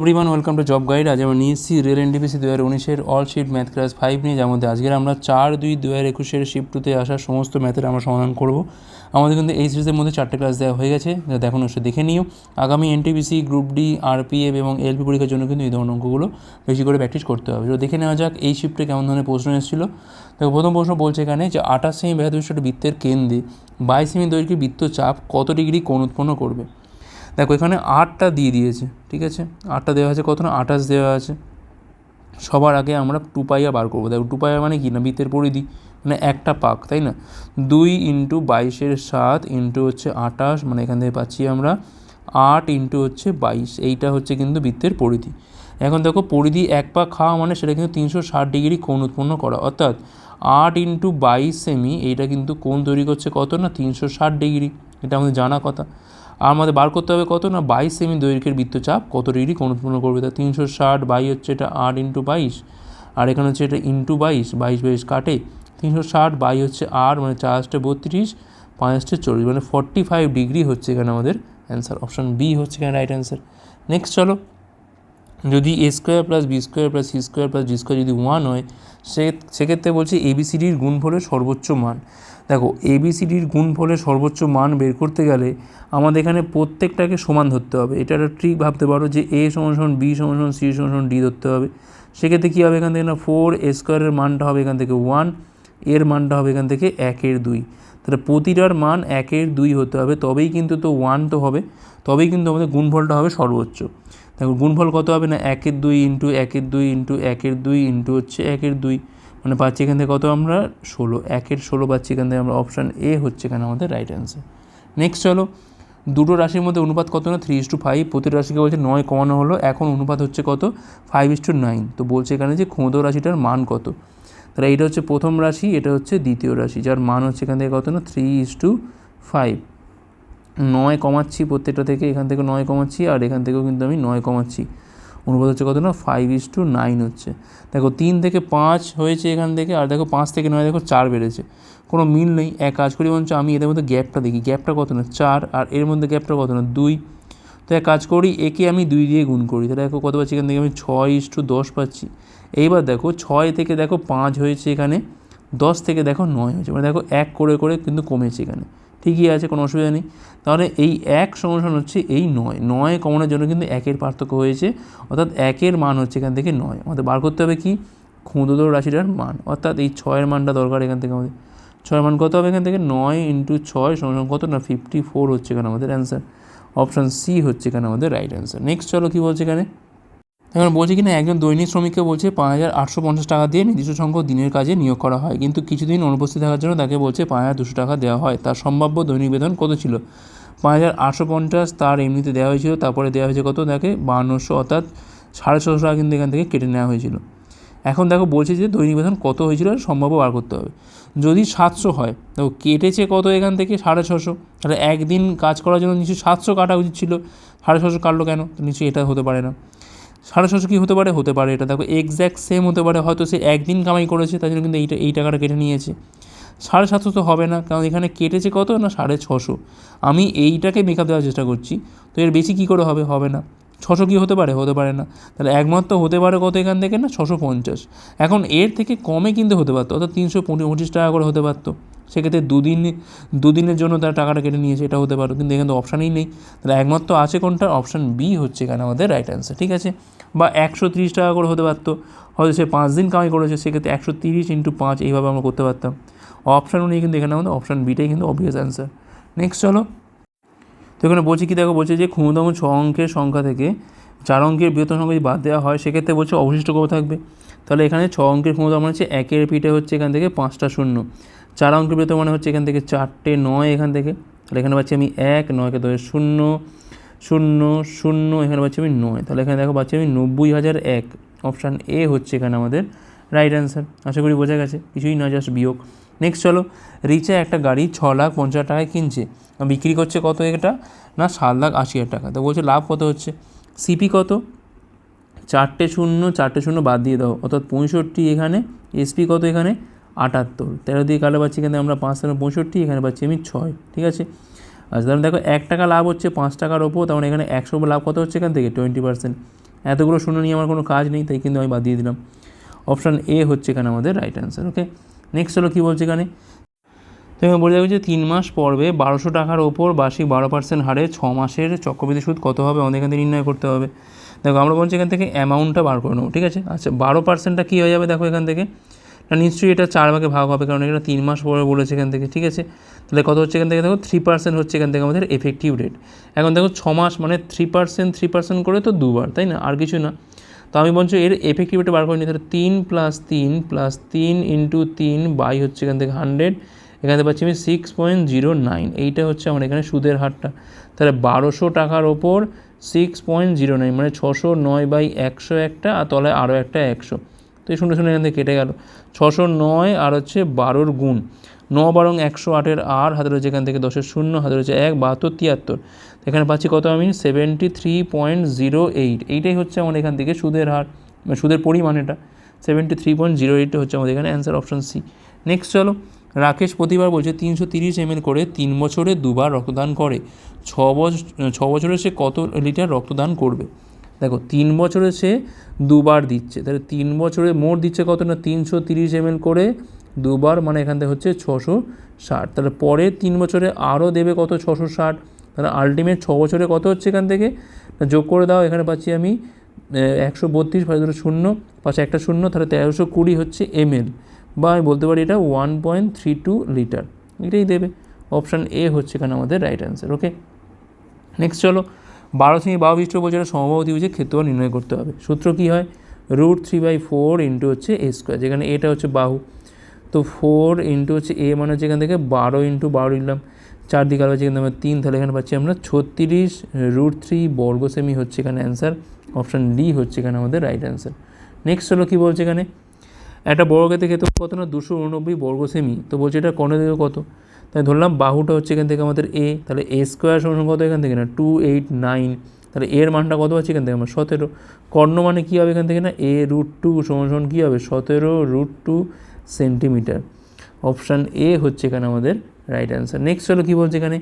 Everyone welcome to job guide আজ আমরা নিয়ে এসেছি রেল এনটিপিসি দু হাজার উনিশের all shift math class five নিয়ে যার মধ্যে আজকের আমরা চার দুই দু হাজার একুশের শিফট টুতে আসা সমস্ত ম্যাথের আমরা সমাধান করব। আমাদের কিন্তু এই সিরিজের মধ্যে চারটে ক্লাস দেওয়া হয়ে গেছে, যা দেখুন, অবশ্যই দেখে নিও। আগামী এনটিপিসি গ্রুপ ডি আরপিএফ এবং এলপি পরীক্ষার জন্য কিন্তু এই ধরনের অঙ্কগুলো বেশি করে প্র্যাকটিস করতে হবে। দেখে নেওয়া যাক এই শিফটে কেমন ধরনের প্রশ্ন এসেছিল। দেখো প্রথম প্রশ্ন বলছে এখানে যে আঠাশ সেমি ব্যাহাদুর বৃত্তের কেন্দ্রে বাইশ সেমি দৈর্ঘ্যের বৃত্ত চাপ কত ডিগ্রি কোণ উৎপন্ন করবে? দেখো, এখানে আটটা দিয়ে দিয়েছে, ঠিক আছে? আটটা দেওয়া আছে কত না? আঠাশ দেওয়া আছে। সবার আগে আমরা টু পাইয়া বার করব। দেখো টু পাইয়া মানে কি? না বৃত্তের পরিধি। মানে একটা পাক, তাই না? দুই ইন্টু বাইশের সাত ইন্টু হচ্ছে আঠাশ মানে এখান থেকে পাচ্ছি আমরা আট ইন্টু হচ্ছে বাইশ। এইটা হচ্ছে কিন্তু বৃত্তের পরিধি। এখন দেখো, পরিধি এক পাক খাওয়া মানে সেটা কিন্তু তিনশো ষাট ডিগ্রি কোণ উৎপন্ন করা। অর্থাৎ আট ইন্টু বাইশ সেমি, এইটা কিন্তু কোণ তৈরি করছে কত না? তিনশো ষাট ডিগ্রি। এটা আমাদের জানা কথা। আর আমাদের বার করতে হবে কত না? বাইশ সেমি দৈর্ঘ্যের বৃত্তচাপ। কত ডিগ্রি? কোণ উৎপন্ন করবে তা? তিনশো ষাট, বাই হচ্ছে এটা আট ইন্টু বাইশ। আর এখানে হচ্ছে এটা ইন্টু বাইশ বাইশ বাইশ কাটে। তিনশো ষাট, বাই হচ্ছে আট মানে চারটে বত্রিশ পাঁচটে চল্লিশ মানে ফর্টি ফাইভ ডিগ্রি হচ্ছে এখানে আমাদের অ্যান্সার অপশান বি হচ্ছে এখানে রাইট অ্যান্সার নেক্সট চলো। যদি A square plus B square plus C square plus G square যদি ওয়ান হয়, সে সেক্ষেত্রে বলছি এবিসিডির গুণফলের সর্বোচ্চ মান। দেখো এবিসিডির গুণফলের সর্বোচ্চ মান বের করতে গেলে আমাদের এখানে প্রত্যেকটাকে সমান ধরতে হবে। এটা একটা ট্রিক ভাবতে পারো যে এ সমান বি সমান সি সমান ডি ধরতে হবে। সেক্ষেত্রে কী হবে এখান থেকে না ফোর এ স্কোয়ারের মানটা হবে এখান থেকে ওয়ানের মানটা হবে এখান থেকে একের দুই। তাহলে প্রতিটার মান একের দুই হতে হবে, তবেই কিন্তু তো ওয়ান তো হবে, তবেই কিন্তু আমাদের গুণফলটা হবে সর্বোচ্চ। দেখো, গুণফল কত হবে না একের দুই ইন্টু একের দুই ইন্টু একের দুই ইন্টু হচ্ছে একের দুই। মানে পাচ্ছি এখান থেকে কত আমরা? ষোলো। একের ষোলো পাচ্ছি এখান থেকে আমরা অপশান এ হচ্ছে এখানে আমাদের রাইট অ্যান্সার নেক্সট চলো। দুটো রাশির মধ্যে অনুপাত কত না? থ্রি ইস টু ফাইভ প্রতিটা রাশিকে বলছে নয় কমানো হলো। এখন অনুপাত হচ্ছে কত? ফাইভ ইস টু নাইন তো বলছে এখানে যে ক্ষুদ্র রাশিটার মান কত? তাহলে এটা হচ্ছে প্রথম রাশি, এটা হচ্ছে দ্বিতীয় রাশি, যার মান হচ্ছে এখান থেকে কত না? থ্রি ইস টু ফাইভ নয় কমাচ্ছি প্রত্যেকটা থেকে, এখান থেকে নয় কমাচ্ছি, আর এখান থেকেও কিন্তু আমি নয় কমাচ্ছি। অনুপাত হচ্ছে কত না? ফাইভ ইস টু নাইন হচ্ছে। দেখো, তিন থেকে পাঁচ হয়েছে এখান থেকে, আর দেখো, পাঁচ থেকে নয়, দেখো, চার বেড়েছে। কোনো মিল নেই, এক কাজ করি বঞ্চ আমি এদের মধ্যে গ্যাপটা দেখি। গ্যাপটা কত না? চার, আর এর মধ্যে গ্যাপটা কত না? দুই। তো এক কাজ করি, একে আমি দুই দিয়ে গুণ করি। তাহলে দেখো, কত পাচ্ছি এখান থেকে? আমি ছয় ইস টু দশ পাচ্ছি। এইবার দেখো, ছয় থেকে দেখো, পাঁচ হয়েছে এখানে, দশ থেকে দেখো, নয় হয়েছে। মানে দেখো, এক করে করে কিন্তু কমেছে এখানে। ঠিকই আছে, কোনো অসুবিধা নেই। তাহলে এই এক সমান হচ্ছে এই নয়। নয় কমানোর জন্য কিন্তু একের পার্থক্য হয়েছে, অর্থাৎ একের মান হচ্ছে এখান থেকে নয়। আমাদের বার করতে হবে কি? ক্ষুদ্র রাশিটার মান। অর্থাৎ এই ছয়ের মানটা দরকার এখান থেকে আমাদের। ছয়ের মান কত হবে এখান থেকে? নয় ইন্টু ছয় সমান কত? না ফিফটি ফোর হচ্ছে এখানে আমাদের অ্যান্সার অপশান সি হচ্ছে এখানে আমাদের রাইট অ্যান্সার নেক্সট চলো কী বলছে এখানে? এখন বলছে কিনা, একজন দৈনিক শ্রমিককে বলছে পাঁচ হাজার আটশো পঞ্চাশ টাকা দিয়ে নির্দিষ্ট সংখ্যক দিনের কাজে নিয়োগ করা হয়। কিন্তু কিছুদিন অনুপস্থিত থাকার জন্য তাকে বলছে পাঁচ হাজার দুশো টাকা দেওয়া হয়। তার সম্ভাব্য দৈনিক বেতন কত ছিল? পাঁচ হাজার আটশো পঞ্চাশ তার এমনিতে দেওয়া হয়েছিল, তারপরে দেওয়া হয়েছে কত? তাকে বান্নশো অর্থাৎ সাড়ে ছশো টাকা কিন্তু এখান থেকে কেটে নেওয়া হয়েছিল। এখন দেখো বলছে যে দৈনিক বেতন কত হয়েছিল সম্ভাব্য বার করতে হবে। যদি সাতশো হয়, দেখো কেটেছে কত এখান থেকে? সাড়ে ছশো। তাহলে একদিন কাজ করার জন্য নিশ্চয়ই সাতশো কাটা উচিত ছিল। সাড়ে ছশো কাটলো কেন? নিশ্চয়ই এটা হতে পারে না। সাড়ে ছশো কী হতে পারে? হতে পারে। এটা দেখো এক্স্যাক্ট সেম হতে পারে। হয়তো সে একদিন কামাই করেছে তাই জন্য কিন্তু এইটা, এই টাকাটা কেটে নিয়েছে। সাড়ে সাতশো তো হবে না, কারণ এখানে কেটেছে কত? না, সাড়ে ছশো। আমি এইটাকে মেকআপ দেওয়ার চেষ্টা করছি। তো এর বেশি কী করে হবে? হবে না। ছশো কি হতে পারে? হতে পারে না। তাহলে একমাত্র হতে পারে কত এখান থেকে না? ছশো পঞ্চাশ। এখন এর থেকে কমে কিন্তু হতে পারতো, অর্থাৎ তিনশো পঁচিশ টাকা করে হতে পারতো। সেক্ষেত্রে দুদিন, দুদিনের জন্য তার টাকাটা কেটে নিয়েছে, এটা হতে পারো কিন্তু এখানে তো অপশানই নেই। তাহলে একমাত্র আছে কোনটা? অপশান বি হচ্ছে এখানে আমাদের রাইট অ্যান্সার ঠিক আছে? বা একশো তিরিশ টাকা করে হতে পারতো। হয়তো সে পাঁচ দিন কামাই করেছে, সেক্ষেত্রে একশো তিরিশ ইন্টু পাঁচ এইভাবে আমরা করতে পারতাম। অপশান অনুযায়ী কিন্তু এখানে আমাদের অপশান বিটাই কিন্তু অবভিয়াস অ্যান্সার নেক্সট চলো। তো এখানে বলছি কি দেখো, বলছে যে ক্ষুদ্রতম ছ অঙ্কের সংখ্যা থেকে চার অঙ্কের বৃহত্তম সংখ্যা যদি বাদ দেওয়া হয়, সেক্ষেত্রে বলছে অবশিষ্ট কত থাকবে? তাহলে এখানে ছ অঙ্কের ক্ষমতা মানে হচ্ছে একের পিঠে হচ্ছে এখান থেকে পাঁচটা শূন্য। চার অঙ্কের বৃহত্তম মানে হচ্ছে এখান থেকে চারটে নয় এখান থেকে। তাহলে এখানে পাচ্ছি আমি এক, নয়কে ধরে শূন্য শূন্য শূন্য, এখানে পাচ্ছি আমি নয়। তাহলে এখানে দেখো পাচ্ছি আমি নব্বই হাজার এক। অপশান এ হচ্ছে এখানে আমাদের রাইট অ্যান্সার আশা করি বোঝা গেছে। কিছুই না জাস্ট বিয়োগ। নেক্সট চলো রিচা একটা গাড়ি ছ লাখ পঞ্চাশ টাকায় কিনছে। বিক্রি করছে কত এটা? না, সাত লাখ আশি হাজার টাকা। তো বলছে লাভ কত হচ্ছে? সিপি কত? চারটে শূন্য চারটে শূন্য বাদ দিয়ে দাও। অর্থাৎ পঁয়ষট্টি এখানে এসপি কত এখানে? আটাত্তর। তেরো দিয়ে কালো পাচ্ছি এখানে আমরা পাঁচ, তেরো, পঁয়ষট্টি, এখানে পাচ্ছি আমি ছয়, ঠিক আছে? আচ্ছা তাহলে দেখো, এক টাকা লাভ হচ্ছে, পাঁচ টাকার ওপর, তার মানে এখানে একশো লাভ কত হচ্ছে এখান থেকে? টোয়েন্টি পার্সেন্ট এতগুলো শূন্য নিয়ে আমার কোনো কাজ নেই, তাই কিন্তু আমি বাদ দিয়ে দিলাম। অপশান এ হচ্ছে এখানে আমাদের রাইট অ্যান্সার ওকে নেক্সট হলো কী বলছে এখানে? তো এখানে বলে যাবে যে তিন মাস পর্বে বারোশো টাকার ওপর বার্ষিক বারো পার্সেন্ট হারে ছ মাসের চক্রবৃদ্ধি সুদ কত হবে? আমাদের এখান থেকে নির্ণয় করতে হবে। দেখো, আমরা বলছি এখান থেকে অ্যামাউন্টটা বার করে নেব, ঠিক আছে? আচ্ছা বারো পার্সেন্টটা কী হয়ে যাবে? দেখো এখান থেকে। না, নিশ্চয়ই এটা চার ভাগে ভাগ হবে, কারণ এটা তিন মাস পরে বলেছে এখান থেকে, ঠিক আছে? তাহলে কত হচ্ছে এখান থেকে? দেখো থ্রি পার্সেন্ট হচ্ছে এখান থেকে আমাদের এফেক্টিভ রেট এখন দেখো, ছ মাস মানে থ্রি পার্সেন্ট থ্রি পার্সেন্ট করে তো দুবার, তাই না? আর কিছু না। তো আমি বলছি এর এফেক্টিভ রেটে বার করে নিই, তাহলে তিন প্লাস তিন প্লাস তিন ইন্টু তিন বাই হচ্ছে এখান থেকে হান্ড্রেড এখানে পাচ্ছি আমি সিক্স পয়েন্ট জিরো নাইন এইটা হচ্ছে আমার এখানে সুদের হারটা। তাহলে বারোশো টাকার ওপর সিক্স পয়েন্ট জিরো নাইন মানে ছশো নয় বাই একশো একটা, আর তলায় আরও একটা একশো। তো এই শুনে শুনে এখান থেকে কেটে গেল। ছশো নয় আর হচ্ছে বারোর গুণ, ন বারং একশো আটের আর, হাতে রয়েছে এখান থেকে দশের শূন্য, হাতে রয়েছে এক, বাহাত্তর, তিয়াত্তর। এখানে পাচ্ছি কত আমি? Seventy three point zero eight এইটাই হচ্ছে আমার এখান থেকে সুদের হার মানে সুদের পরিমাণ এটা। Seventy three point zero eight হচ্ছে আমাদের এখানে অ্যান্সার অপশন সি নেক্সট চলো, রাকেশ প্রতিবার বলছে, তিনশো তিরিশ এমএল করে তিন বছরে দুবার রক্তদান করে। ছ বছর ছ বছরে সে কত লিটার রক্তদান করবে? দেখো, তিন বছরে সে দুবার দিচ্ছে। তাহলে তিন বছরে মোট দিচ্ছে কত না? তিনশো তিরিশ এমএল করে দুবার মানে এখান থেকে হচ্ছে ছশো ষাট। তাহলে পরে তিন বছরে আরও দেবে কত? ছশো ষাট। তাহলে আলটিমেট ছ বছরে কত হচ্ছে এখান থেকে? যোগ করে দাও, এখানে পাচ্ছি আমি একশো বত্রিশ পাঁচ দুটো শূন্য পাশে একটা শূন্য, তাহলে তেরোশো কুড়ি হচ্ছে এমএল বা আমি বলতে পারি এটা one point three two litre এটাই দেবে। অপশান এ হচ্ছে এখানে আমাদের রাইট অ্যান্সার ওকে নেক্সট চলো, বারো থেকে বারো বিষ্ট বছরের সমবাবতী বুঝে ক্ষেত্রফল নির্ণয় করতে হবে। সূত্র কী হয়? Root three by four into হচ্ছে এ স্কোয়ার যেখানে এটা হচ্ছে বাহু। তো ফোর ইন্টু হচ্ছে এ মানে হচ্ছে এখান থেকে বারো ইন্টু বারো নিলাম চার দিকে আলো হচ্ছে এখানে আমরা তিন তাহলে এখানে পাচ্ছি আমরা ছত্রিশ রুট থ্রি বর্গ সেমি হচ্ছে এখানে অ্যান্সার অপশান ডি হচ্ছে এখানে আমাদের রাইট অ্যান্সার নেক্সট হলো কী বলছে এখানে? একটা বর্গক্ষেত্রে ক্ষেত্র কত না? দুশো উননব্বই বর্গ সেমি তো বলছে এটা কর্ণ দেবে কত? তাই ধরলাম বাহুটা হচ্ছে এখান থেকে আমাদের এ তাহলে এ স্কোয়ার সমান কত এখান থেকে না? টু এইট নাইন তাহলে এর মানটা কত আছে এখান থেকে? আমার সতেরো। কর্ণ মানে কী হবে এখান থেকে না? এ রুট টু সমান সমান কী হবে? সতেরো root two centimetre option A হচ্ছে এখানে আমাদের রাইট অ্যান্সার নেক্সট হলো কী বলছে এখানে?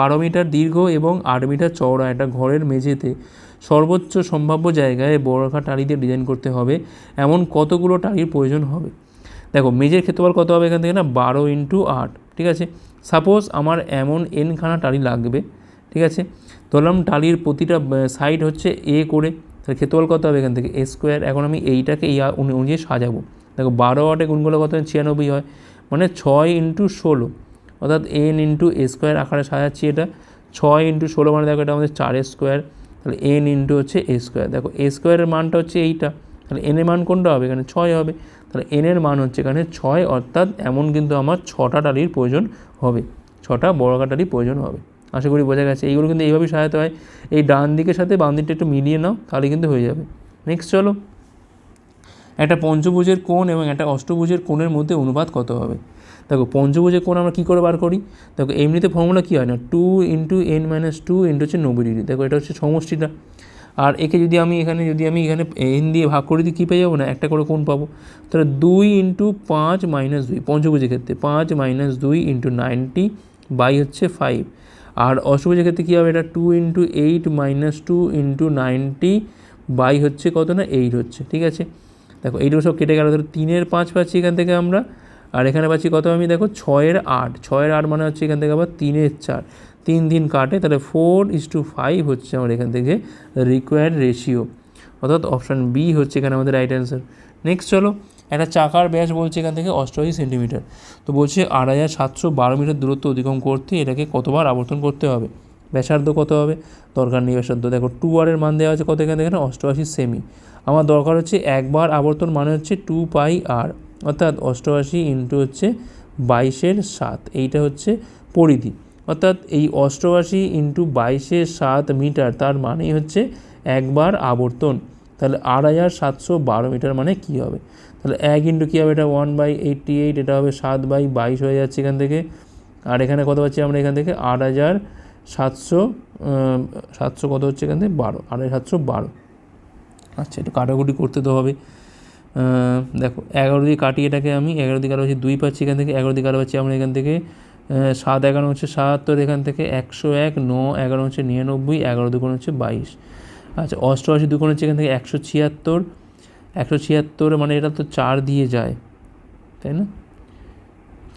বারো মিটার দীর্ঘ এবং আট মিটার চওড়া একটা ঘরের মেঝেতে সর্বোচ্চ সম্ভাব্য জায়গায় বড়খা টালি দিয়ে ডিজাইন করতে হবে। এমন কতগুলো টালির প্রয়োজন হবে? দেখো মেজের ক্ষেত্রফল কত হবে এখান থেকে না? বারো ইন্টু আট, ঠিক আছে? সাপোজ আমার এমন এনখানা টালি লাগবে, ঠিক আছে? ধরলাম টালির প্রতিটা সাইড হচ্ছে এ করে। তাহলে ক্ষেত্রফল কত হবে এখান থেকে? এ স্কোয়ার এখন আমি এইটাকে এই অনুযায়ী সাজাবো। দেখো, বারো আটে গুণগুলো কত ছিয়ানব্বই হয়। মানে ছয় ইন্টু ষোলো। অর্থাৎ এন ইন্টু এ স্কোয়ার আকারে সাজাচ্ছি এটা। ছয় ইন্টু ষোলো মানে দেখো এটা আমাদের চার স্কোয়ার। তাহলে এন ইন্টু হচ্ছে এ স্কোয়ার। দেখো এ স্কোয়ারের মানটা হচ্ছে এইটা। তাহলে এনের মান কোনটা হবে? এখানে ছয় হবে। তাহলে এনের মান হচ্ছে এখানে ছয়, অর্থাৎ এমন কিন্তু আমার ছটা টালির প্রয়োজন হবে। ছটা টালির প্রয়োজন হবে। আশা করি বোঝা গেছে। এইগুলো কিন্তু এইভাবেই সহায়তা হয়। এই ডান দিকের সাথে বাম দিকটা একটু মিলিয়ে নাও, তাহলে কিন্তু হয়ে যাবে। নেক্সট চলো। একটা পঞ্চভুজের কোণ এবং একটা অষ্টভুজের কোণের মধ্যে অনুপাত কত হবে? দেখো পঞ্চভুজের কোণ আমরা কী করে বার করি? দেখো এমনিতে ফর্মুলা কী হয় না? Two into N minus two into হচ্ছে নব্বই ডিগ্রি দেখো এটা হচ্ছে সমষ্টিটা। আর একে যদি আমি এখানে, যদি আমি এখানে এন দিয়ে ভাগ করে দিই, কী পেয়ে যাব না? একটা করে কোণ পাবো। তাহলে দুই ইন্টু পাঁচ মাইনাস দুই, পঞ্চভুজের ক্ষেত্রে পাঁচ মাইনাস দুই ইন্টু নাইনটি বাই হচ্ছে ফাইভ আর অষ্টভুজের ক্ষেত্রে কী হবে? এটা two into eight minus two into ninety by হচ্ছে কত না? এইট হচ্ছে। ঠিক আছে? দেখো এইটুকু সব কেটে গেল। ধরো তিনের পাঁচ পাচ্ছি এখান থেকে আমরা। আর এখানে পাচ্ছি কত আমি? দেখো, ছয়ের আট। ছয়ের আট মানে হচ্ছে এখান থেকে আবার তিনের চার। তিন দিন কাটে, তাহলে ফোর ইস টু ফাইভ হচ্ছে আমার এখান থেকে রিকোয়ার্ড রেশিও অর্থাৎ অপশান বি হচ্ছে এখানে আমাদের রাইট অ্যান্সার নেক্সট চলো, একটা চাকার ব্যাস বলছে এখান থেকে অষ্টআশি সেন্টিমিটার তো বলছে আড়াই হাজার সাতশো বারো মিটার দূরত্ব অতিক্রম করতে এটাকে কতবার আবর্তন করতে হবে? ব্যাসার্ধ কত হবে? দরকার নেই ব্যাসার্ধ। দেখো টু আরের মান দেওয়া আছে কত এখানে দেখেন অষ্টআশি সেমি আমার দরকার হচ্ছে একবার আবর্তন মানে হচ্ছে টু পাই আর অর্থাৎ অষ্টআশি ইন্টু হচ্ছে বাইশের সাত, এইটা হচ্ছে পরিধি। অর্থাৎ এই অষ্টআশি ইন্টু বাইশের সাত মিটার, তার মানেই হচ্ছে একবার আবর্তন। তাহলে আট হাজার সাতশো বারো মিটার মানে কী হবে? তাহলে এক ইন্টু কী হবে? এটা ওয়ান বাই এইটটি এইট এটা হবে সাত বাই বাইশ হয়ে যাচ্ছে এখান থেকে। আর এখানে কত পাচ্ছি আমরা এখান থেকে? আট হাজার সাতশো সাতশো কত হচ্ছে এখান থেকে? বারো হাজার সাতশো বারো। আচ্ছা একটু কাটাকুটি করতে তো হবে। দেখো, এগারো দিয়ে কাটিয়ে এটাকে আমি এগারো দিকে আরও হচ্ছে দুই পাচ্ছি এখান থেকে, এগারো দিকে আরও পাচ্ছি আমরা এখান থেকে সাত এগারো হচ্ছে সাতাত্তর, এখান থেকে একশো এক, ন এগারো হচ্ছে নিরানব্বই, এগারো দুগুণ হচ্ছে বাইশ। আচ্ছা অষ্টআশি দুগুণ হচ্ছে এখান থেকে একশো ছিয়াত্তর একশো ছিয়াত্তর মানে এটা তো চার দিয়ে যায়, তাই না?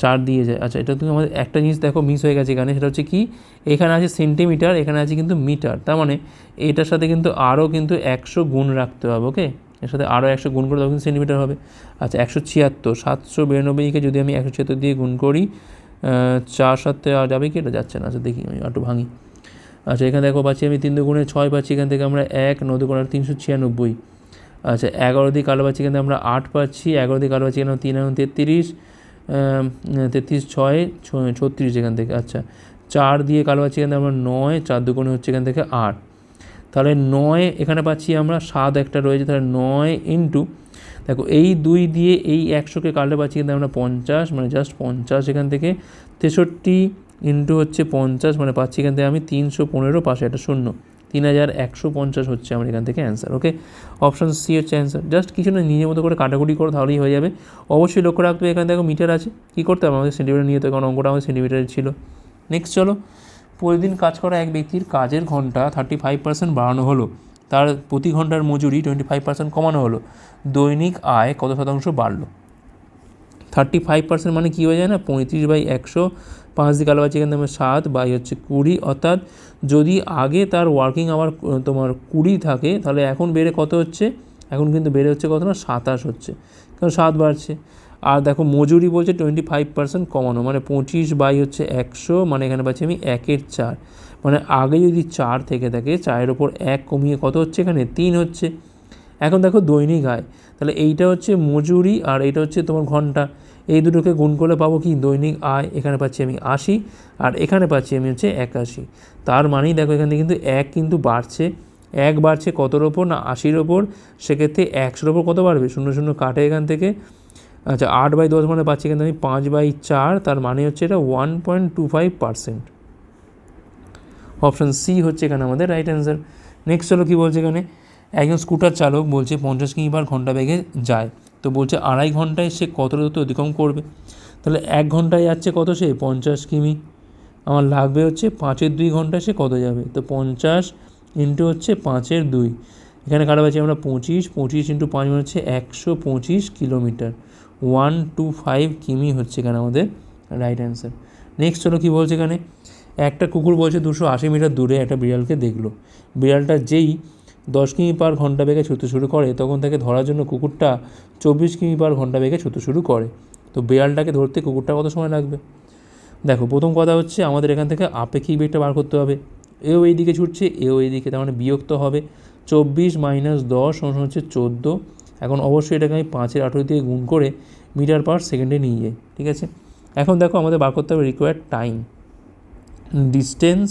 চার দিয়ে যায়। আচ্ছা এটা তুমি আমাদের একটা জিনিস দেখো মিস হয়ে গেছে এখানে, সেটা হচ্ছে কি, এখানে আছে সেন্টিমিটার এখানে আছে কিন্তু মিটার তার মানে এটার সাথে কিন্তু আরও কিন্তু একশো গুণ রাখতে হবে ওকে এর সাথে আরও একশো গুণ করে তখন সেন্টিমিটার হবে। আচ্ছা একশো ছিয়াত্তর, সাতশো বিরানব্বইকে যদি আমি একশো ছিয়াত্তর দিয়ে গুণ করি চার সাথে আর যাবে কি? এটা যাচ্ছে না। আচ্ছা দেখি, আমি একটু ভাঙি। আচ্ছা এখানে দেখো, পাচ্ছি আমি তিন দুগুণে ছয়, পাচ্ছি এখান থেকে আমরা এক নদী কোণার তিনশো ছিয়ানব্বই। আচ্ছা এগারো দিয়ে কালো পাচ্ছি এখান আমরা আট পাচ্ছি, এগারো দিয়ে কালো পাচ্ছি এখানে তিন এবং তেত্রিশ তেত্রিশ, ছয় ছত্রিশ এখান থেকে। আচ্ছা চার দিয়ে কালো পাচ্ছি এখান আমরা নয়, চার দুগুণে হচ্ছে এখান থেকে আট। তাহলে নয় এখানে পাচ্ছি আমরা, সাত একটা রয়েছে, তাহলে নয় ইন্টু দেখো এই দুই দিয়ে এই একশোকে কাটলে পাচ্ছি কিন্তু আমরা পঞ্চাশ মানে জাস্ট পঞ্চাশ এখান থেকে, তেষট্টি ইন্টু হচ্ছে পঞ্চাশ মানে পাচ্ছি এখান থেকে আমি তিনশো পনেরো, পাশে একটা শূন্য, তিন হাজার একশো পঞ্চাশ হচ্ছে আমার এখান থেকে অ্যান্সার ওকে অপশান সি হচ্ছে অ্যান্সার জাস্ট কিছু না, নিজের মতো করে কাটাকুটি করো, তাহলেই হয়ে যাবে। অবশ্যই লক্ষ্য রাখবে এখানে দেখো মিটার আছে, কী করতে হবে? আমাদের সেন্টিমিটার নিয়ে তো কারণ অঙ্কটা আমাদের সেন্টিমিটারে ছিল। নেক্সট চলো প্রতিদিন কাজ করা এক ব্যক্তির কাজের ঘণ্টা থার্টি ফাইভ পার্সেন্ট বাড়ানো হলো। তার প্রতি ঘণ্টার মজুরি টোয়েন্টি ফাইভ পার্সেন্ট কমানো হলো। দৈনিক আয় কত শতাংশ বাড়লো? থার্টি ফাইভ পার্সেন্ট মানে কী হয়ে যায় না? পঁয়ত্রিশ বাই একশো, পাঁচ দিকে আলো আছে এখান সাত বাই হচ্ছে কুড়ি, অর্থাৎ যদি আগে তার ওয়ার্কিং আওয়ার তোমার কুড়ি থাকে, তাহলে এখন বেড়ে কত হচ্ছে? এখন কিন্তু বেড়ে হচ্ছে কত না? সাতাশ হচ্ছে। কারণ সাত বাড়ছে। আর দেখো মজুরি বলছে টোয়েন্টি ফাইভ পার্সেন্ট কমানো মানে পঁচিশ বাই হচ্ছে একশো মানে এখানে পাচ্ছি আমি একের চার। মানে আগে যদি চার থেকে থাকে, চারের ওপর এক কমিয়ে কত হচ্ছে এখানে? তিন হচ্ছে। এখন দেখো দৈনিক আয়, তাহলে এইটা হচ্ছে মজুরি আর এইটা হচ্ছে তোমার ঘণ্টা। এই দুটোকে গুণ করলে পাবো কি? দৈনিক আয়, এখানে পাচ্ছি আমি আশি আর এখানে পাচ্ছি আমি হচ্ছে একাশি। তার মানেই দেখো এখানে কিন্তু এক কিন্তু বাড়ছে। এক বাড়ছে কতর ওপর? না, আশির ওপর। সেক্ষেত্রে একশোর ওপর কত বাড়বে? শূন্য শূন্য কাটে এখান থেকে। আচ্ছা আট বাই দশ মানে পাচ্ছি কিন্তু আমি পাঁচ বাই চার, তার মানে হচ্ছে এটা one point two five percent option C হচ্ছে এখানে আমাদের রাইট অ্যান্সার নেক্সট হলো কী বলছে এখানে? একজন স্কুটার চালক বলছে পঞ্চাশ কিমি পার ঘণ্টা বেগে যায়। তো বলছে আড়াই ঘন্টায় সে কত দূরত্ব অতিক্রম করবে? তাহলে এক ঘন্টায় যাচ্ছে কত সে? পঞ্চাশ কিমি। আমার লাগবে হচ্ছে পাঁচের দুই ঘন্টায় সে কত যাবে? তো পঞ্চাশ ইন্টু হচ্ছে পাঁচের দুই। এখানে কাটা পাচ্ছি আমরা পঁচিশ পঁচিশ ইন্টু পাঁচ মানে হচ্ছে একশো পঁচিশ কিলোমিটার। ওয়ান টু ফাইভ কিমি হচ্ছে এখানে আমাদের রাইট অ্যান্সার নেক্সট হলো কী বলছে এখানে? একটা কুকুর বলছে দুশো আশি মিটার দূরে একটা বিড়ালকে দেখল। বিড়ালটা যেই দশ কিমি পার ঘণ্টা বেগে ছুটতে শুরু করে, তখন তাকে ধরার জন্য কুকুরটা চব্বিশ কিমি পার ঘণ্টা বেগে ছুটতে শুরু করে। তো বিড়ালটাকে ধরতে কুকুরটা কত সময় লাগবে? দেখো, প্রথম কথা হচ্ছে আমাদের এখান থেকে আপেক্ষিক বেগটা বার করতে হবে? এও এই দিকে ছুটছে, এও এই দিকে তার মানে বিরক্ত হবে। চব্বিশ মাইনাস দশ হচ্ছে চোদ্দ। এখন অবশ্যই এটাকে আমি পাঁচের আঠেরো দিয়ে গুণ করে মিটার পার সেকেন্ডে নিয়ে যাই, ঠিক আছে? এখন দেখো আমাদের বার করতে হবে রিকোয়ার্ড টাইম ডিস্টেন্স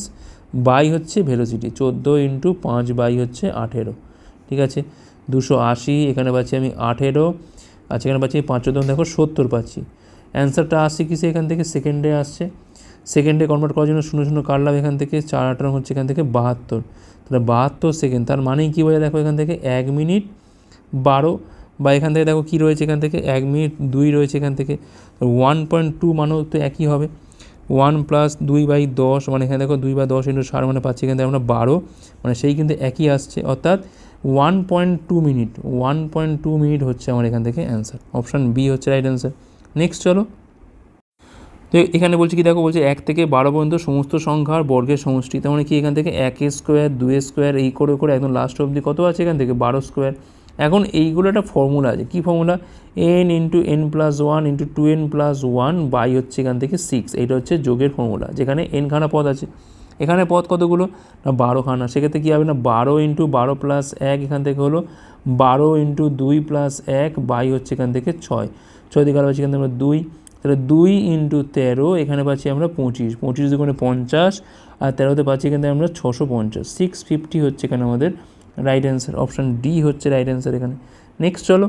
বাই হচ্ছে ভেলোসিটি চোদ্দ ইন্টু পাঁচ বাই হচ্ছে আঠেরো, ঠিক আছে? দুশো আশি, এখানে পাচ্ছি আমি আঠেরো আচ্ছা এখানে পাচ্ছি পাঁচ, চোদ্দ, দেখো সত্তর পাচ্ছি। অ্যান্সারটা আসছে কিসে এখান থেকে? সেকেন্ডে আসছে। সেকেন্ডে কনভার্ট করার জন্য শূন্য শূন্য কাটলাম এখান থেকে, চার আঠারো হচ্ছে এখান থেকে বাহাত্তর। তাহলে বাহাত্তর সেকেন্ড তার মানেই কী বোঝায়? দেখো এখান থেকে এক মিনিট বারো বা এখান থেকে দেখো কী রয়েছে এখান থেকে? এক মিনিট দুই রয়েছে এখান থেকে। ওয়ান পয়েন্ট টু মানেও তো একই হবে। ওয়ান প্লাস দুই বাই দশ মানে এখানে দেখো দুই বাই দশ ইন্টু ষাট মানে পাচ্ছি এখান থেকে আমরা বারো। মানে সেই কিন্তু একই আসছে। অর্থাৎ one point two minute one point two minute হচ্ছে আমার এখান থেকে অ্যান্সার অপশান বি হচ্ছে রাইট অ্যান্সার নেক্সট চলো। তো এখানে বলছি কি দেখো, বলছে এক থেকে বারো পর্যন্ত সমস্ত সংখ্যার বর্গের সমষ্টি। তার মানে কি এখান থেকে এক স্কোয়ার দুই স্কোয়ার এই করে করে একদম লাস্ট অবধি কত আছে এখান থেকে? বারো স্কোয়ার এখন এইগুলো একটা ফর্মুলা আছে। কী formula N into N plus one into two N plus one by হচ্ছে এখান থেকে সিক্স এইটা হচ্ছে যোগের ফর্মুলা যেখানে এনখানা পদ আছে। এখানে পদ কতগুলো? না বারোখানা সেক্ষেত্রে কী হবে না? বারো ইন্টু বারো প্লাস এক এখান থেকে হলো বারো ইন্টু দুই প্লাস এক বাই হচ্ছে এখান থেকে ছয়। ছয় দিকে পাচ্ছি এখান থেকে আমরা দুই। তাহলে দুই ইন্টু তেরো, এখানে পাচ্ছি আমরা পঁচিশ। পঁচিশ দুগুণে পঞ্চাশ আর তেরোতে পাচ্ছি এখান থেকে আমরা ছশো পঞ্চাশ। সিক্স ফিফটি হচ্ছে এখানে আমাদের রাইট অ্যান্সার অপশান ডি হচ্ছে রাইট অ্যান্সার এখানে। নেক্সট চলো।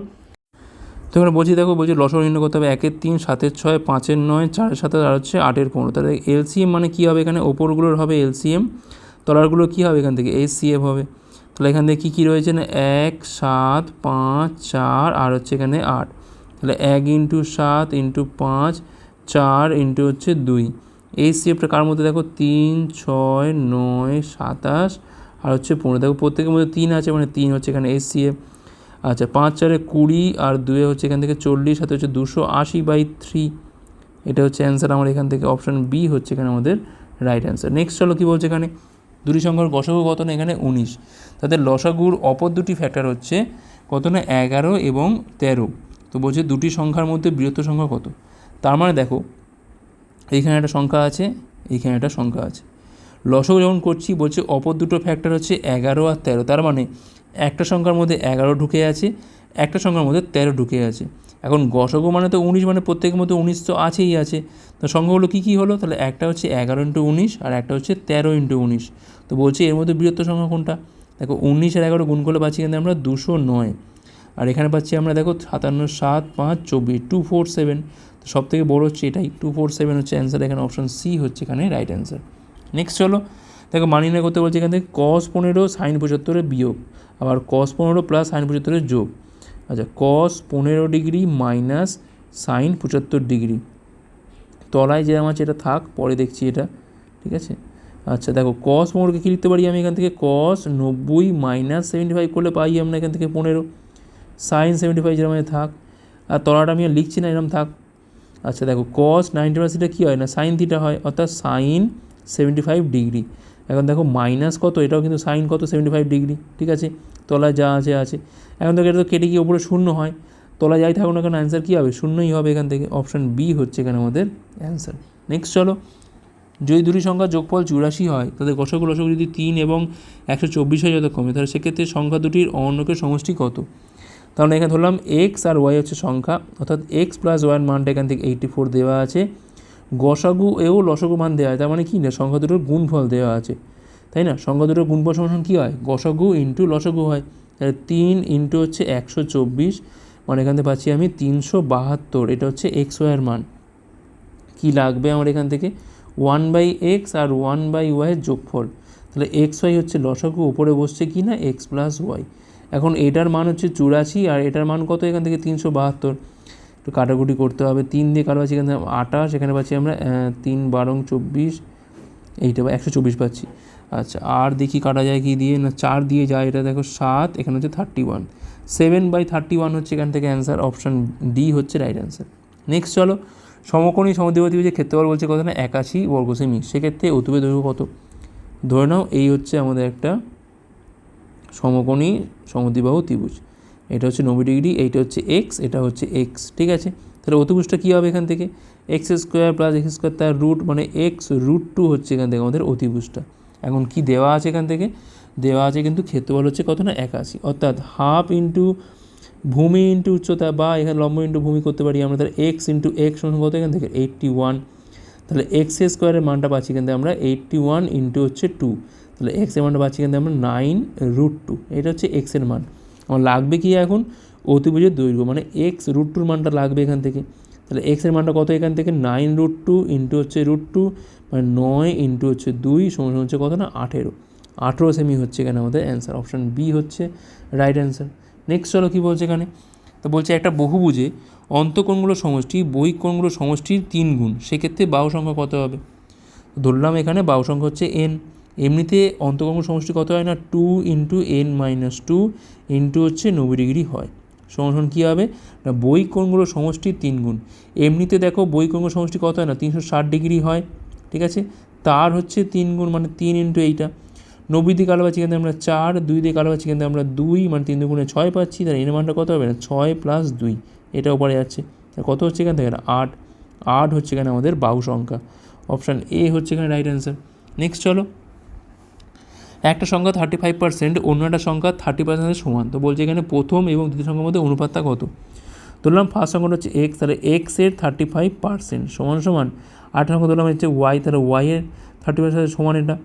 তো এখানে বলছি, দেখো, বলছি লসর নির্ণয় করতে হবে একের তিন, সাতের ছয়, পাঁচের নয়, চারের সাথে আর হচ্ছে আটের পনেরো। তাহলে এলসিএম মানে কী হবে এখানে? ওপরগুলোর হবে এলসিএম। তলারগুলো কী হবে এখান থেকে? এইচ সিএফ হবে। তাহলে এখান থেকে কী কী রয়েছে না? এক, সাত, পাঁচ, চার আর হচ্ছে এখানে আট। তাহলে এক ইন্টু সাত ইন্টু পাঁচ, চার ইন্টু হচ্ছে দুই। এই সিএফটা কার মধ্যে দেখো? তিন, ছয়, নয়, সাতাশ আর হচ্ছে পনেরো, দেখো প্রত্যেকের মধ্যে তিন আছে মানে তিন হচ্ছে এখানে এস এ আচ্ছা পাঁচ, চারে কুড়ি, আর দুয়ে হচ্ছে এখান থেকে চল্লিশ সাথে হচ্ছে দুশো আশি বাই থ্রি এটা হচ্ছে অ্যান্সার আমার এখান থেকে অপশান বি হচ্ছে এখানে আমাদের রাইট অ্যান্সার নেক্সট চলো কী বলছে এখানে? দুটি সংখ্যার গসাগু কত না এখানে উনিশ। তাদের লসাগুর অপর দুটি ফ্যাক্টর হচ্ছে কত না? এগারো এবং তেরো। তো বলছে দুটি সংখ্যার মধ্যে বৃহত্তর সংখ্যা কত? তার মানে দেখো এইখানে একটা সংখ্যা আছে এইখানে একটা সংখ্যা আছে। লসক যখন করছি, বলছে অপর দুটো ফ্যাক্টর হচ্ছে এগারো আর তেরো। তার মানে একটা সংখ্যার মধ্যে এগারো ঢুকে আছে, একটা সংখ্যার মধ্যে তেরো ঢুকে আছে। এখন গসগো মানে তো উনিশ মানে প্রত্যেকের মধ্যে উনিশ তো আছেই আছে। তো সংখ্যাগুলো কী কী হলো? তাহলে একটা হচ্ছে এগারো ইন্টু উনিশ আর একটা হচ্ছে তেরো ইন্টু উনিশ। তো বলছি এর মধ্যে বৃহত্তর সংখ্যা কোনটা? দেখো উনিশ আর এগারো গুণ করলে পাচ্ছি কিন্তু আমরা দুশো নয়। আর এখানে পাচ্ছি আমরা দেখো সাতান্ন, সাত, পাঁচ, চব্বিশ টু ফোর সেভেন তো সব থেকে বড়ো হচ্ছে এটাই। টু ফোর সেভেন হচ্ছে অ্যান্সার এখানে অপশন সি হচ্ছে এখানে রাইট অ্যান্সার নেক্সট চলো দেখো মানি না করতে বলছে এখান থেকে কস পনেরো সাইন পঁচাত্তরের বিয়োগ। আবার কস পনেরো প্লাস সাইন পঁচাত্তরের যোগ। আচ্ছা কস পনেরো ডিগ্রি মাইনাস সাইন পঁচাত্তর ডিগ্রি। তলায় যে আছে এটা থাক, পরে দেখছি এটা, ঠিক আছে? আচ্ছা দেখো কস পনেরোকে কী লিখতে পারি আমি এখান থেকে? কস নব্বই মাইনাস সেভেন্টি ফাইভ করলে পাই আমরা এখান থেকে পনেরো। সাইন সেভেন্টি ফাইভ যেরকম থাক। আর তলাটা আমি লিখছি না এরকম থাক। আচ্ছা দেখো কস নাইনটি পার্সেন্টটা কী হয় না? সাইন থিটা হয়, অর্থাৎ সাইন সেভেন্টি ফাইভ ডিগ্রি। এখন দেখো মাইনাস কত, এটাও কিন্তু সাইন কত? সেভেন্টি ফাইভ ডিগ্রি, ঠিক আছে? তলায় যা আছে আছে। এখন দেখো, এটা তো কেটে গিয়ে ওপরে শূন্য হয়। তলায় যাই থাকুক না কেন অ্যান্সার কী হবে? শূন্যই হবে এখান থেকে। অপশান বি হচ্ছে এখানে আমাদের অ্যান্সার নেক্সট চলো। যদি দুটি সংখ্যা যোগফল চুরাশি হয় তাদের গসক লসক যদি তিন এবং একশো চব্বিশ হয় যত কমে। তাহলে সেক্ষেত্রে সংখ্যা দুটির অন্যকের সমষ্টি কত? তাহলে এখানে ধরলাম এক্স আর ওয়াই হচ্ছে সংখ্যা। অর্থাৎ এক্স প্লাস ওয়াইয়ের মানটা এখান থেকে এইটটি ফোর দেওয়া আছে। গসাগু এও লসগু মান দেওয়া হয়। তার মানে কী না? সংখ্যা দুটোর গুণফল দেওয়া আছে। তাই না? সংখ্যা দুটোর গুণফল সমান কী হয়? গসাগু ইন্টু লসগু হয়। তাহলে তিন ইন্টু হচ্ছে একশো চব্বিশ। মানে এখান থেকে পাচ্ছি আমি তিনশো বাহাত্তর। এটা হচ্ছে এক্স ওয়াইয়ের মান। কী লাগবে আমার এখান থেকে? ওয়ান বাই এক্স আর ওয়ান বাই ওয়াইয়ের যোগফল। তাহলে এক্স ওয়াই হচ্ছে লসাগু। ওপরে বসছে কি না? X plus Y. এখন এটার মান হচ্ছে চুরাশি আর এটার মান কত এখান থেকে? তিনশো বাহাত্তর। একটু কাটাকুটি করতে হবে। তিন দিয়ে কাটা পাচ্ছি এখান আঠাশ এখানে পাচ্ছি আমরা তিন বারং চব্বিশ, এইটা বা একশো চব্বিশ পাচ্ছি। আচ্ছা আর দেখি কাটা যায় কি দিয়ে? না, চার দিয়ে যায়, এটা দেখো সাত, এখানে হচ্ছে thirty one seven by thirty one হচ্ছে এখান থেকে অ্যান্সার অপশান ডি হচ্ছে রাইট অ্যান্সার নেক্সট চলো, সমকোণী সমদ্বিপতি যে ক্ষেত্রফল বলছে কত না? একাশি বর্গ সেমি সেক্ষেত্রে অতুবে দৈর্ঘ্য কত? ধরে নাও, এই হচ্ছে আমাদের একটা সমকোণী সমদ্বিবাহু ত্রিভুজ। এটা হচ্ছে নব্বই ডিগ্রি, এইটা হচ্ছে এক্স এটা হচ্ছে এক্স ঠিক আছে? তাহলে অতিভুজটা কী হবে এখান থেকে? X square plus X square তার রুট মানে এক্স রুট টু হচ্ছে এখান থেকে আমাদের অতিভুজটা। এখন কি দেওয়া আছে এখান থেকে? দেওয়া আছে কিন্তু ক্ষেত্রফল হচ্ছে কত না? একাশি। অর্থাৎ হাফ ইন্টু ভূমি ইন্টু উচ্চতা বা এখানে লম্ব ইন্টু ভূমি করতে পারি আমরা, তাহলে এক্স ইন্টু এক্স কত এখান থেকে? এইট্টি ওয়ান তাহলে এক্স স্কোয়ারের মানটা পাচ্ছি থেকে আমরা এইট্টি ওয়ান ইন্টু হচ্ছে টু তাহলে এক্সের মানটা পাচ্ছি থেকে আমরা নাইন রুট টু এটা হচ্ছে এক্সের মান। আমার লাগবে কি এখন? অতিভুজের দৈর্ঘ্য মানে এক্স রুট টুর মানটা লাগবে এখান থেকে। তাহলে এক্সের মানটা কত এখান থেকে? নাইন রুট টু ইন্টু হচ্ছে রুট টু মানে নয় ইন্টু হচ্ছে দুই সমান হচ্ছে কত না? আঠেরো। আঠেরো সেমি হচ্ছে এখানে আমাদের অ্যান্সার অপশান বি হচ্ছে রাইট অ্যান্সার নেক্সট চলো কী বলছে এখানে? তো বলছে একটা বহুভুজে অন্তকোণগুলো সমষ্টি, বহিকোণগুলো সমষ্টির তিন গুণ, সেক্ষেত্রে বাহু সংখ্যা কত হবে? ধরলাম এখানে বাহু সংখ্যা হচ্ছে এন এমনিতে অন্তকোণ সমষ্টি কত হয় না? Two into N minus two into হচ্ছে নব্বই ডিগ্রি হয়। সমান কী হবে? না বই কোণগুলো সমষ্টির তিন গুণ। এমনিতে দেখো বই কোণগুলো সমষ্টি কত হয় না? তিনশো ষাট ডিগ্রি হয়, ঠিক আছে? তার হচ্ছে তিন গুণ মানে তিন ইন্টু এইটা। নব্বই দিয়ে কালো পাচ্ছি কিন্তু আমরা চার, দুই দিয়ে কালো পাচ্ছি কিন্তু আমরা দুই মানে তিন দুগুণে ছয় পাচ্ছি তাহলে এর মানটা কত হবে না? ছয় প্লাস দুই, এটা উপরে যাচ্ছে। কত হচ্ছে এখান থেকে? আট। আট হচ্ছে এখানে আমাদের বাহু সংখ্যা। অপশান এ হচ্ছে এখানে রাইট অ্যান্সার নেক্সট চলো। একটা সংখ্যা থার্টি ফাইভ পার্সেন্ট অন্য একটা সংখ্যা থার্টি পার্সেন্টের সমান। তো বলছে এখানে প্রথম এবং দ্বিতীয় সংখ্যার মধ্যে অনুপাতটা কত? ধরলাম ফার্স্ট সংখ্যাটা হচ্ছে এক্স তাহলে এক্সের থার্টি ফাইভ পার্সেন্ট সমান সমান। আট সংখ্যা ধরলাম হচ্ছে ওয়াই তাহলে ওয়াইয়ের থার্টি পার্সেন্ট সমান এটা।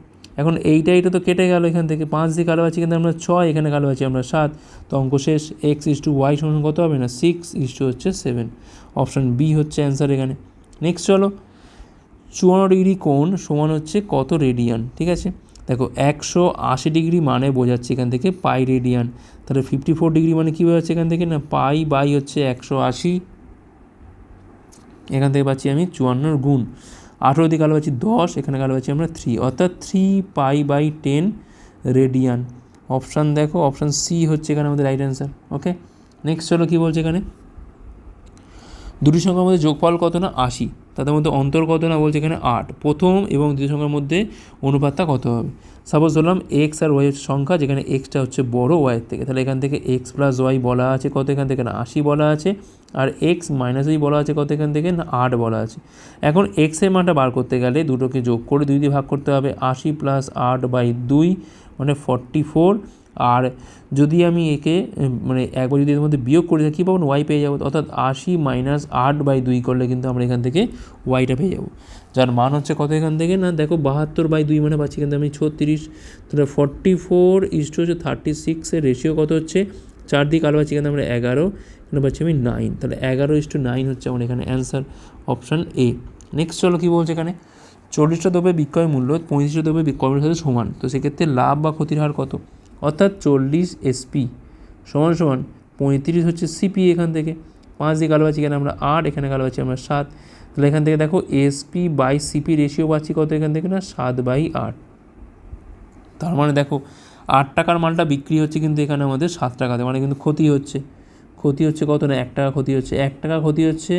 এখন এইটা এটা তো কেটে গেল এখান থেকে। পাঁচ দিয়ে কালো আছে কিন্তু আমরা ছয়, এখানে কালো আছি আমরা সাত। তো অঙ্ক শেষ এক্স ইস টু ওয়াই সমান কত হবে না? সিক্স ইস টু হচ্ছে সেভেন অপশান বি হচ্ছে অ্যান্সার এখানে। নেক্সট চলো। চুয়ান্ন ডিগ্রি কোণ সমান হচ্ছে কত রেডিয়ান ঠিক আছে? দেখো, একশো আশি ডিগ্রি মানে বোঝাচ্ছে এখান থেকে পাই রেডিয়ান। তাহলে ফিফটি ফোর ডিগ্রি মানে কী বোঝাচ্ছে এখান থেকে না? পাই বাই হচ্ছে একশো আশি। এখান থেকে পাচ্ছি আমি চুয়ান্নর গুণ। আঠেরো দিয়ে কালো পাচ্ছি দশ, এখানে কালো পাচ্ছি আমরা থ্রি অর্থাৎ three pi by ten radian. Option দেখো, অপশান সি হচ্ছে এখানে আমাদের রাইট অ্যান্সার ওকে নেক্সট চলো কী বলছে এখানে? দুটি সংখ্যার মধ্যে যোগফল কত না? আশি। তাদের মধ্যে অন্তর কত না বলছে এখানে আট। প্রথম এবং দ্বিতীয় সংখ্যার মধ্যে অনুপাতটা কত হবে? সাপোজ ধরলাম এক্স আর ওয়াই হচ্ছে সংখ্যা, যেখানে এক্সটা হচ্ছে বড় ওয়াইয়ের থেকে। তাহলে এখান থেকে এক্স প্লাস ওয়াই বলা আছে কত এখান থেকে? না, আশি বলা আছে। আর এক্স মাইনাস ওই বলা আছে কত এখান থেকে? না, আট বলা আছে। এখন এক্সের মানটা বার করতে গেলে দুটোকে যোগ করে দুই দিয়ে ভাগ করতে হবে। আশি প্লাস আট বাই দুই মানে ফর্টি ফোর আর যদি আমি একে মানে একবার যদি এর মধ্যে বিয়োগ করি কী পাবো ওয়াই পেয়ে যাব। অর্থাৎ আশি মাইনাস আট বাই দুই করলে কিন্তু আমরা এখান থেকে ওয়াইটা পেয়ে যাব। যার মান হচ্ছে কত এখান থেকে না? দেখো বাহাত্তর বাই দুই মানে পাচ্ছি কিন্তু আমি ছত্রিশ। তাহলে ফর্টি ফোর ইস্টু হচ্ছে থার্টি সিক্সের রেশিও কত হচ্ছে? চার দিক আলো পাচ্ছি এখানে আমরা এগারো। এখানে পাচ্ছি আমি নাইন তাহলে এগারো ইস্টু নাইন হচ্ছে আমার এখানে অ্যান্সার অপশান এ নেক্সট চলো কী বলছে এখানে? চল্লিশটা দ্রব্যের বিক্রয় মূল্য পঁয়ত্রিশটা দ্রব্যের বিক্রয় মূল্যের সাথে সমান। তো সেক্ষেত্রে লাভ বা ক্ষতির হার কত? অর্থাৎ চল্লিশ এসপি সমান সমান পঁয়ত্রিশ হচ্ছে সিপি এখান থেকে। পাঁচ দিয়ে গালো পাচ্ছি এখানে আমরা আট, এখানে গালো পাচ্ছি আমরা সাত। তাহলে এখান থেকে দেখো এসপি বাই সিপি রেশিও পাচ্ছি কত এখান থেকে না? সাত বাই আট। তার মানে দেখো, আট টাকার মালটা বিক্রি হচ্ছে কিন্তু এখানে আমাদের সাত টাকাতে মানে কিন্তু ক্ষতি হচ্ছে। ক্ষতি হচ্ছে কত না? এক টাকা ক্ষতি হচ্ছে। এক টাকা ক্ষতি হচ্ছে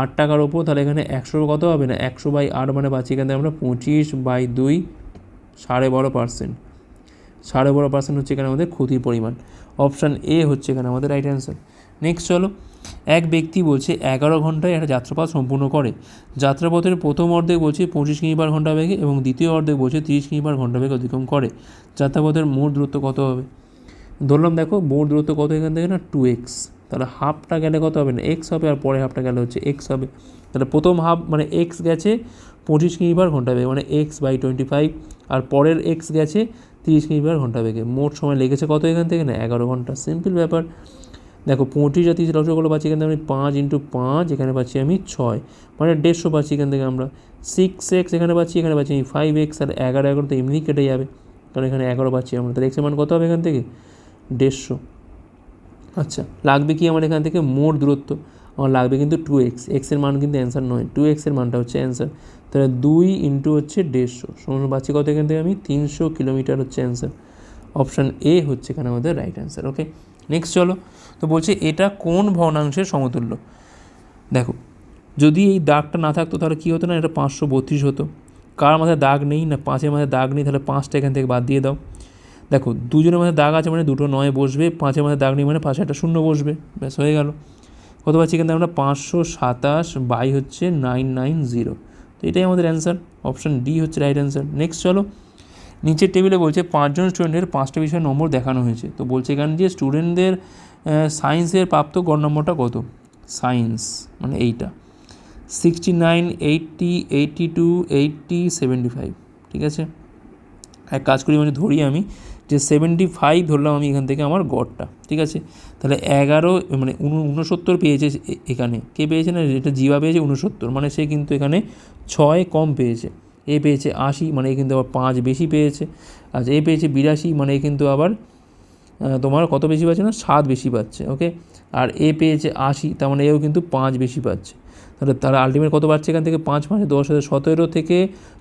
আট টাকার ওপর, তাহলে এখানে একশো কত হবে না? একশো বাই আট মানে পাচ্ছি এখান থেকে আমরা পঁচিশ বাই দুই সাড়ে বারো পার্সেন্ট সাড়ে বারো পার্সেন্ট হচ্ছে এখানে আমাদের ক্ষতির পরিমাণ। অপশান এ হচ্ছে এখানে আমাদের রাইট অ্যান্সার নেক্সট চলো, এক ব্যক্তি বলছে এগারো ঘন্টায় একটা যাত্রাপথ সম্পূর্ণ করে। যাত্রাপথের প্রথম অর্ধেক বলছে পঁচিশ কিমি পার ঘণ্টা বেগে এবং দ্বিতীয় অর্ধেক বলছে তিরিশ কিমি পার ঘণ্টা বেগে অতিক্রম করে। যাত্রাপথের মোট দূরত্ব কত হবে? ধরলাম দেখো, মোট দূরত্ব কত এখান থেকে না? টু এক্স তাহলে হাফটা গেলে কত হবে না? এক্স হবে আর পরে হাফটা গেলে হচ্ছে এক্স হবে। তাহলে প্রথম হাফ মানে এক্স গেছে পঁচিশ কিমি পার ঘণ্টা বেগে মানে এক্স বাই টোয়েন্টি ফাইভ আর পরের এক্স গেছে তিরিশ কিমি পার ঘণ্টা বেগে। মোট সময় লেগেছে কত এখান থেকে? না, এগারো ঘণ্টা। সিম্পল ব্যাপার। দেখো, পঁচিশ আর তিরিশ লক্ষ্য পাচ্ছি এখান থেকে আমি পাঁচ ইন্টু পাঁচ, এখানে পাচ্ছি আমি ছয়। মানে দেড়শো পাচ্ছি এখান থেকে আমরা। সিক্স এক্স এখানে পাচ্ছি এখানে পাচ্ছি আমি ফাইভ এক্স আর এগারো এগারো তো এমনি কেটে যাবে। কারণ এখানে এগারো পাচ্ছি আমরা। তাহলে এক্সের মান কত হবে এখান থেকে? দেড়শো। আচ্ছা লাগবে কি আমার এখান থেকে? মোট দূরত্ব। লাগবে কিন্তু টু এক্স এক্সের মান কিন্তু অ্যান্সার নয়। টু এক্সের মানটা হচ্ছে অ্যান্সার তাহলে দুই ইন্টু হচ্ছে দেড়শো। সমান পাচ্ছি কত এখান থেকে আমি? তিনশো কিলোমিটার হচ্ছে অ্যান্সার অপশান এ হচ্ছে এখানে আমাদের রাইট অ্যান্সার ওকে নেক্সট চলো। তো বলছে এটা কোন ভগ্নাংশের সমতুল্য? দেখো, যদি এই দাগটা না থাকতো তাহলে কী হতো না? এটা পাঁচশো বত্রিশ হতো। কার মাথায় দাগ নেই না পাঁচের মাথায় দাগ নেই? তাহলে পাঁচটা এখান থেকে বাদ দিয়ে দাও। দেখো, দুজনের মধ্যে দাগ আছে মানে দুটো নয় বসবে, পাঁচের মধ্যে দাগ নেই মানে পাঁচে একটা শূন্য বসবে। ব্যাস, হয়ে গেল। কত পাচ্ছি এখান? আমরা পাঁচশো সাতাশ বাই হচ্ছে নাইন নাইন জিরো। তো এটাই আমাদের অ্যান্সার, অপশান ডি হচ্ছে রাইট অ্যান্সার। নেক্সট চলো, নিচের টেবিলে বলছে পাঁচজন স্টুডেন্টের পাঁচটা বিষয়ে নম্বর দেখানো হয়েছে। তো বলছে এখানে যে স্টুডেন্টদের সায়েন্সের প্রাপ্ত গড় নম্বরটা কত? সায়েন্স মানে এইটা। Sixty nine, eighty eighty two, eighty, seventy five, ঠিক আছে? এক কাজ করি মানে ধরি আমি। যে সেভেন্টি ফাইভ ধরলাম আমি এখান থেকে আমার গড়টা, ঠিক আছে? তাহলে এগারো মানে উন- উনসত্তর পেয়েছে এখানে। কে পেয়েছে না? এটা জিবা পেয়েছে উনসত্তর। মানে সে কিন্তু এখানে ছয় কম পেয়েছে। এ পেয়েছে আশি মানে এ কিন্তু আবার পাঁচ বেশি পেয়েছে। আচ্ছা এ পেয়েছে বিরাশি মানে এ কিন্তু আবার তোমার কত বেশি পাচ্ছে না? সাত বেশি পাচ্ছে, ওকে? আর এ পেয়েছে আশি, তার মানে এও কিন্তু পাঁচ বেশি পাচ্ছে। তাহলে তারা আলটিমেট কত বাড়ছে এখান থেকে? পাঁচ পাঁচ, দশ হাজার সতেরো থেকে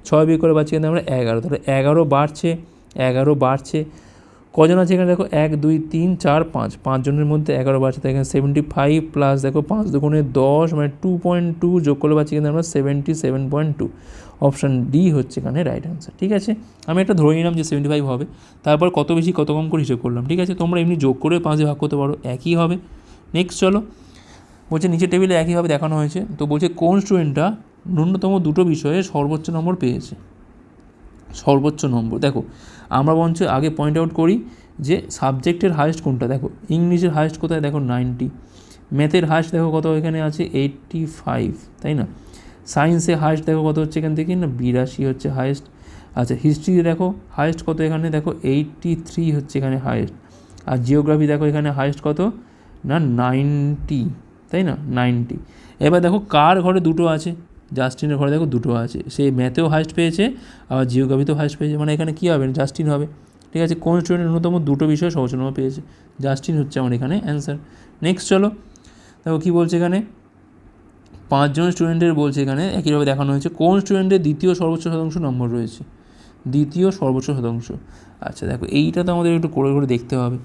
ছয় বিয়ে করে পাচ্ছি কিন্তু আমরা এগারো। তাহলে এগারো বাড়ছে। এগারো বাড়ছে। কজন আছে এখানে? দেখো, এক, দুই, তিন, চার, পাঁচ। পাঁচজনের মধ্যে এগারো বাড়ছে। তাই এখানে সেভেন্টি ফাইভ প্লাস দেখো, পাঁচ দুগুণে দশ মানে টু পয়েন্ট টু যোগ করলে পাচ্ছি কিন্তু আমরা seventy seven point two option D হচ্ছে এখানে রাইট অ্যান্সার ঠিক আছে? আমি একটা ধরে নিলাম যে সেভেন্টি ফাইভ হবে। তারপর কত বেশি, কত কম করে হিসেব করলাম, ঠিক আছে? তোমরা এমনি যোগ করে পাঁচে ভাগ করতে পারো, একই হবে। নেক্সট চলো। বলছে, নিচের টেবিলে একইভাবে দেখানো হয়েছে। তো বলছে, কোন স্টুডেন্টটা ন্যূনতম দুটো বিষয়ে সর্বোচ্চ নম্বর পেয়েছে? সর্বোচ্চ নম্বর। দেখো, আমরা বঞ্চ আগে পয়েন্ট আউট করি যে সাবজেক্টের হায়েস্ট কোনটা? দেখো, ইংলিশের হায়েস্ট কোথায়? দেখো নাইনটি ম্যাথের হায়েস্ট দেখো কত এখানে আছে? এইট্টি ফাইভ তাই না? সায়েন্সে হায়েস্ট দেখো কত হচ্ছে এখান থেকে? না, বিরাশি হচ্ছে হায়েস্ট আচ্ছা হিস্ট্রি দেখো হায়েস্ট কত এখানে? দেখো এইট্টি থ্রি হচ্ছে এখানে হায়েস্ট আর জিওগ্রাফি দেখো এখানে হায়েস্ট কত? না নাইনটি তাই না? নাইনটি এবার দেখো, কার ঘরে দুটো আছে? জাস্টিনের ঘরে দেখো দুটো আছে। সে ম্যাথেও হাইস্ট পেয়েছে, আবার জিওগ্রাফিতেও হাইস্ট পেয়েছে। মানে এখানে কী হবে? জাস্টিন হবে। ঠিক আছে? কোন স্টুডেন্ট ন্যূনতম দুটো বিষয়ে সহজ নম্বর পেয়েছে? জাস্টিন হচ্ছে আমার এখানে অ্যান্সার নেক্সট চলো। দেখো কী বলছে এখানে? পাঁচজন স্টুডেন্টের বলছে এখানে, একইভাবে দেখানো হয়েছে। কোন স্টুডেন্টের দ্বিতীয় সর্বোচ্চ শতাংশ নম্বর রয়েছে? দ্বিতীয় সর্বোচ্চ শতাংশ। আচ্ছা দেখো, এইটা তো আমাদের একটু করে করে দেখতে হবে।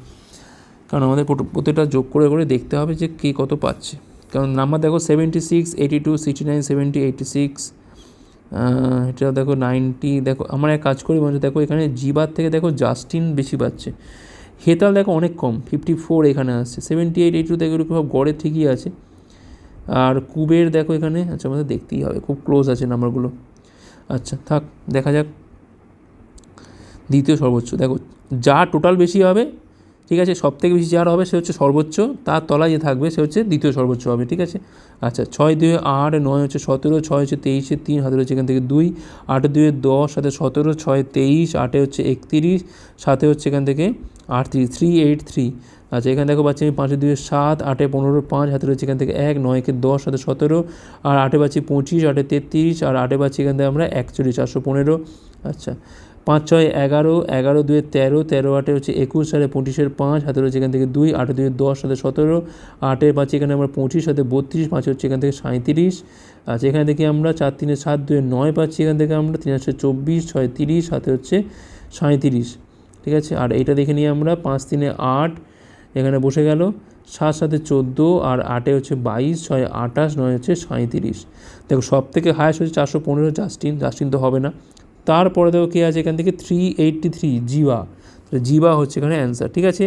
কারণ আমাদের প্রত- প্রত্যেকটা যোগ করে করে দেখতে হবে যে কে কত পাচ্ছে। কারণ নাম্বার দেখো seventy six eighty two sixty nine seventy eighty six এটা দেখো নাইনটি দেখো আমরা এক কাজ করি মানে দেখো এখানে জিবার থেকে দেখো জাস্টিন বেশি পাচ্ছে। হেতাল দেখো অনেক কম ফিফটি ফোর এখানে আসছে সেভেন্টি এইট এইটু দেখো সব গড়ে ঠিকই আছে। আর কুবের দেখো এখানে আচ্ছা আমাদের দেখতেই হবে, খুব ক্লোজ আছে নাম্বারগুলো আচ্ছা থাক, দেখা যাক। দ্বিতীয় সর্বোচ্চ, দেখো, যা টোটাল বেশি হবে ঠিক আছে? সব থেকে বেশি যার হবে সে হচ্ছে সর্বোচ্চ। তার তলায় যে থাকবে সে হচ্ছে দ্বিতীয় সর্বোচ্চ হবে, ঠিক আছে? আচ্ছা ছয় দুয়ে আট, নয় হচ্ছে সতেরো, ছয় হচ্ছে তেইশে তিন হাতে হচ্ছে এখান থেকে দুই, আটে দুয়ে দশ সাথে সতেরো, ছয় তেইশ, আটে হচ্ছে একত্রিশ সাথে হচ্ছে এখান থেকে আটত্রিশ থ্রি এইট থ্রি আচ্ছা এখানে দেখো পাচ্ছি আমি পাঁচে দুয়ে সাত, আটে পনেরো, পাঁচ হাতে রয়েছে এখান থেকে এক, নয়কে দশ সাথে সতেরো, আর আটে পাচ্ছি পঁচিশ, আটে তেত্রিশ, আর আটে পাচ্ছি এখান থেকে আমরা একচল্লিশ, চারশো পনেরো। আচ্ছা পাঁচ ছয় এগারো এগারো দুয়ে তেরো তেরো আটে হচ্ছে একুশ সাথে পঁচিশের পাঁচ হাতে রয়েছে এখান থেকে দুই, আটে দুয়ে দশ সাথে সতেরো, আটে পাচ্ছি এখানে আমরা পঁচিশ সাথে বত্রিশ, পাঁচে হচ্ছে এখান থেকে সাঁত্রিশ আচ্ছা এখানে দেখি আমরা চার, তিনে সাত, দুয়ে নয় পাচ্ছি এখান থেকে আমরা, তিন হচ্ছে চব্বিশ, ছয় তিরিশ সাথে হচ্ছে সাঁত্রিশ ঠিক আছে? আর এইটা দেখে নিয়ে আমরা পাঁচ, তিনে আট এখানে বসে গেল, সাত সাথে চোদ্দ, আর আটে হচ্ছে বাইশ, ছয় আঠাশ নয় হচ্ছে সাঁত্রিশ দেখো সব থেকে হায়েস্ট হচ্ছে চারশো পনেরো, জাস্টিন জাস্টিন তো হবে না। তারপরে দেখো কে আছে এখান থেকে? থ্রি এইটটি থ্রি জিবা জিবা হচ্ছে এখানে অ্যান্সার ঠিক আছে?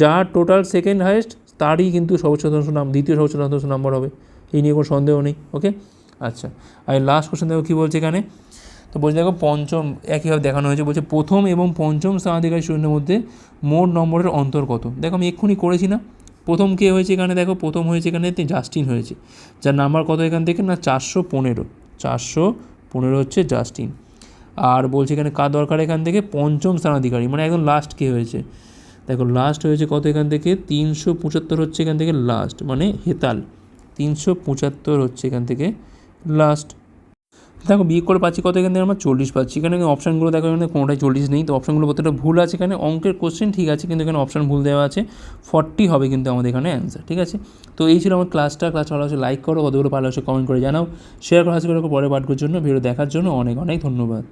যার টোটাল সেকেন্ড হায়েস্ট তারই কিন্তু সর্বোচ্চ নাম, দ্বিতীয় সর্বোচ্চ নাম্বার হবে। এই নিয়ে কোনো সন্দেহ নেই ওকে আচ্ছা আর লাস্ট কোশ্চেন দেখো কী বলছে এখানে? তো বলছে দেখো, পঞ্চম, একইভাবে দেখানো হয়েছে, বলছে প্রথম এবং পঞ্চম স্থানাধিকারী শূন্যের মধ্যে মোট নম্বরের অন্তর কত? দেখো, আমি এক্ষুনি করেছি না। প্রথম কে হয়েছে এখানে? দেখো, প্রথম হয়েছে এখানে জাস্টিন হয়েছে। যার নাম্বার কত এখান থেকে? না, চারশো পনেরো। চারশো পনেরো হচ্ছে জাস্টিন। আর বলছে এখানে কার দরকার এখান থেকে? পঞ্চম স্থানাধিকারী। মানে একদম লাস্ট কে হয়েছে। দেখো লাস্ট হয়েছে কত এখান থেকে? তিনশো পঁচাত্তর হচ্ছে এখান থেকে লাস্ট মানে হেতাল। তিনশো পঁচাত্তর হচ্ছে এখান থেকে লাস্ট দেখো বিয়ে করে পাচ্ছি কত এখান থেকে? আমরা চল্লিশ পাচ্ছি। এখানে অপশানগুলো দেখো, এখানে কোনোটাই চল্লিশ নেই। তো অপশানগুলো প্রত্যেকটা ভুল আছে এখানে? অঙ্কের কোশ্চেন ঠিক আছে, কিন্তু এখানে অপশান ভুল দেওয়া আছে। ফর্টি হবে কিন্তু আমাদের এখানে অ্যান্সার ঠিক আছে? তো এই ছিল আমার ক্লাসটা ক্লাস ভালো হচ্ছে লাইক করো। কতগুলো ভালো হচ্ছে কমেন্ট করে জানাও। শেয়ার করা আছে পরে পাঠ করার জন্য ভিডিও দেখার জন্য। অনেক অনেক ধন্যবাদ।